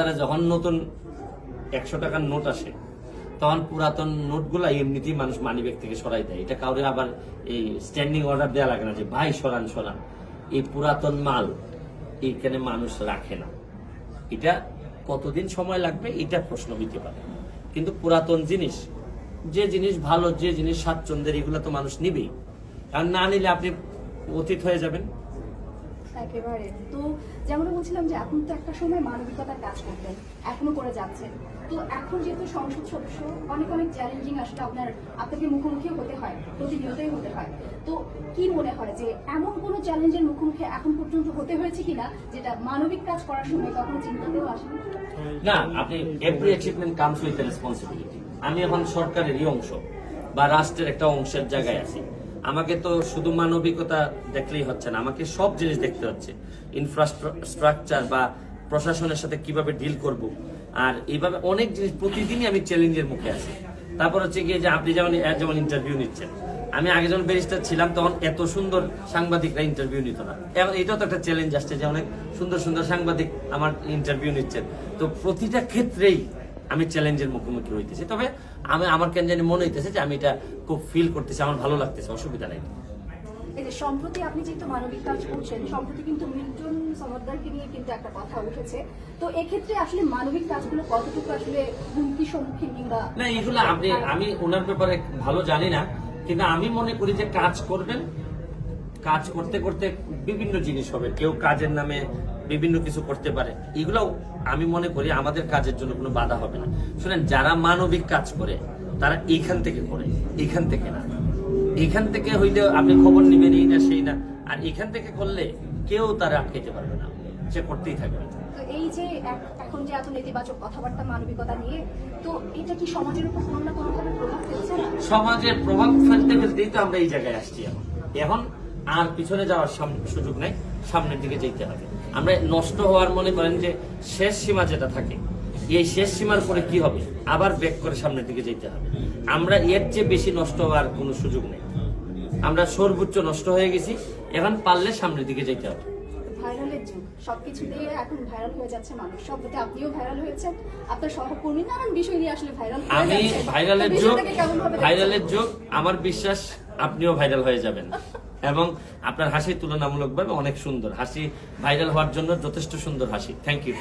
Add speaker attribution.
Speaker 1: বাজারে যখন নতুন একশো টাকার নোট আসে, তখন পুরাতন নোটগুলা এমনিতেই মানুষ মানিব্যাগ থেকে সরাই দেয়। এটা কাউরে আবার এই স্ট্যান্ডিং অর্ডার দেওয়া লাগে না যে, ভাই, সরান সরান। এই পুরাতন মাল এইখানে মানুষ রাখে না। এটা কতদিন সময় লাগবে, এটা প্রশ্ন হইতে পারে। কিন্তু পুরাতন জিনিস, যে জিনিস ভালো, যে জিনিস স্বাচ্ছন্দ্যের, এগুলো তো মানুষ নিবেই। আর না নিলে আপনি অতীত হয়ে যাবেন।
Speaker 2: একেবারে। তো যেমন বলছিলাম যে এখন তো একটা সময় মানবিকতার কাজ করতেন, এখনও করে যাচ্ছেন। তো এখন যেহেতু সংসদ সদস্য, অনেক অনেক চ্যালেঞ্জিং আসলে আপনার, আপনাকে মুখোমুখি হতে হয়, প্রতিনিয়তই হতে হয়। তো কি মনে হয় যে এমন কোনো চ্যালেঞ্জের মুখোমুখি এখন পর্যন্ত হতে হয়েছে কিনা, যেটা মানবিক কাজ করার সময় কখনো চিন্তাতেও আসেনি?
Speaker 1: না, আপনি every achievement comes with responsibility আমি এখন সরকারেরই অংশ বা রাষ্ট্রের একটা অংশের জায়গায় আছি। আমাকে তো শুধু মানবিকতা দেখলেই হচ্ছে না, আমাকে সব জিনিস দেখতে হচ্ছে। ইনফ্রাস্ট্রাকচার বা প্রশাসনের সাথে কীভাবে ডিল করব। আর এইভাবে অনেক জিনিস প্রতিদিনই আমি চ্যালেঞ্জের মুখে আছি। তারপর হচ্ছে গিয়ে যে আপনি যেমন যেমন ইন্টারভিউ নিচ্ছেন। আমি আগে যখন ব্যারিস্টার ছিলাম, তখন এত সুন্দর সাংবাদিকরা ইন্টারভিউ নিত না। এখন এটাও তো একটা চ্যালেঞ্জ আসছে যে অনেক সুন্দর সুন্দর সাংবাদিক আমার ইন্টারভিউ নিচ্ছেন। তো প্রতিটা ক্ষেত্রেই আমি চ্যালেঞ্জের মুখোমুখি হইতেছি। তবে আমি আমার কেন জানি মনে হইতেছে যে আমি এটা খুব ফিল করতেছি আমার ভালো লাগতেছে অসুবিধা নেই।
Speaker 2: সম্প্রতি আপনি যেহেতু মানবিক কাজ করছেন সম্প্রতি কিন্তু মিল্টন সমদ্দারকে নিয়ে কিন্তু একটা কথা উঠেছে। তো এক্ষেত্রে আসলে মানবিক কাজগুলো কতটুকু আসলে হুমকি সম্মুখীন কিংবা
Speaker 1: না এগুলো আপনি আমি ওনার ব্যাপারে ভালো জানি না কিন্তু আমি মনে করি যে কাজ করবেন কাজ করতে করতে বিভিন্ন জিনিস হবে। কেউ কাজের নামে বিভিন্ন কিছু করতে পারে। এগুলো আমি মনে করি আমাদের কাজের জন্য কোনো বাধা হবে না। শুনেন যারা মানবিক কাজ করে তারা এইখান থেকে করে এইখান থেকে না। এখান থেকে হইলে আপনি খবর নেবেন এই না সেই না। আর এখান থেকে করলে কেউ তারা আটকাইতে পারবে না। সে করতেই থাকবে।
Speaker 2: এই যে এখন যে এত নেতিবাচক কথাবার্তা মানবিকতা নিয়ে তো এটা কি সমাজের উপর কোনো না কোনোভাবে প্রভাব ফেলছে
Speaker 1: সমাজের প্রভাব ফেলতে ফেলতেই তো আমরা এই জায়গায় আসছি এখন। এখন আর পিছনে যাওয়ার সুযোগ নাই সামনের দিকে যেতে হবে। আমরা নষ্ট হওয়ার মনে করেন যে শেষ সীমা যেটা থাকে এই শেষ সীমার পরে কি হবে? আবার ব্যাক করে সামনের দিকে যেতে হবে। আমরা এর চেয়ে বেশি নষ্ট হওয়ার কোনো সুযোগ নেই। আমরা সর্বোচ্চ নষ্ট হয়ে গেছি এখন পারলে সামনের দিকে যেতে হবে।
Speaker 2: ভাইরালের যুগ সবকিছু দিয়ে এখন ভাইরাল হয়ে যাচ্ছে মানুষ। শব্দতে আপনিও ভাইরাল হয়েছেন আপনার সহকর্মী নানান বিষয় নিয়ে আসলে ভাইরাল
Speaker 1: আমি ভাইরালের যুগ? ভাইরালের যুগ আমার বিশ্বাস আপনিও ভাইরাল হয়ে যাবেন। এবং আপনার হাসি তুলনামূলকভাবে অনেক সুন্দর। হাসি ভাইরাল হওয়ার জন্য যথেষ্ট সুন্দর হাসি। Thank you